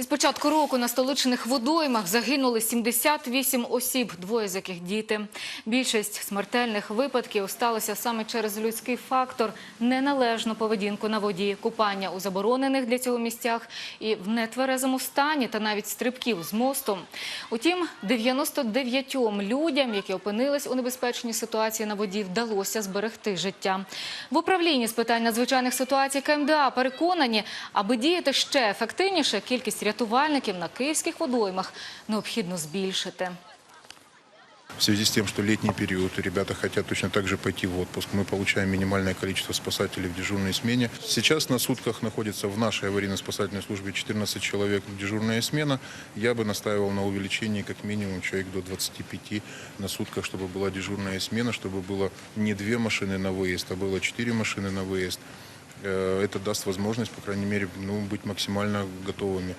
Із початку року на столичних водоймах загинули 78 осіб, двоє з яких діти. Більшість смертельних випадків сталося саме через людський фактор, неналежну поведінку на воді, купання у заборонених для цього місцях і в нетверезому стані та навіть стрибків з мосту. Утім, 99 людям, які опинились у небезпечній ситуації на воді, вдалося зберегти життя. В управлінні з питань надзвичайних ситуацій КМДА переконані, аби діяти ще ефективніше, кількість рятувальників на київських водоймах необхідно збільшити. В связи с тем, что летний период, и ребята хотят точно так же пойти в отпуск, мы получаем минимальное количество спасателей в дежурной смене. Сейчас на сутках находится в нашей аварийно-спасательной службе 14 человек дежурная смена. Я бы настаивал на увеличении как минимум человек до 25 на сутках, чтобы была дежурная смена, чтобы было не две машины на выезд, а было четыре машины на выезд. Э, Это даст возможность, по крайней мере, ну, быть максимально готовыми.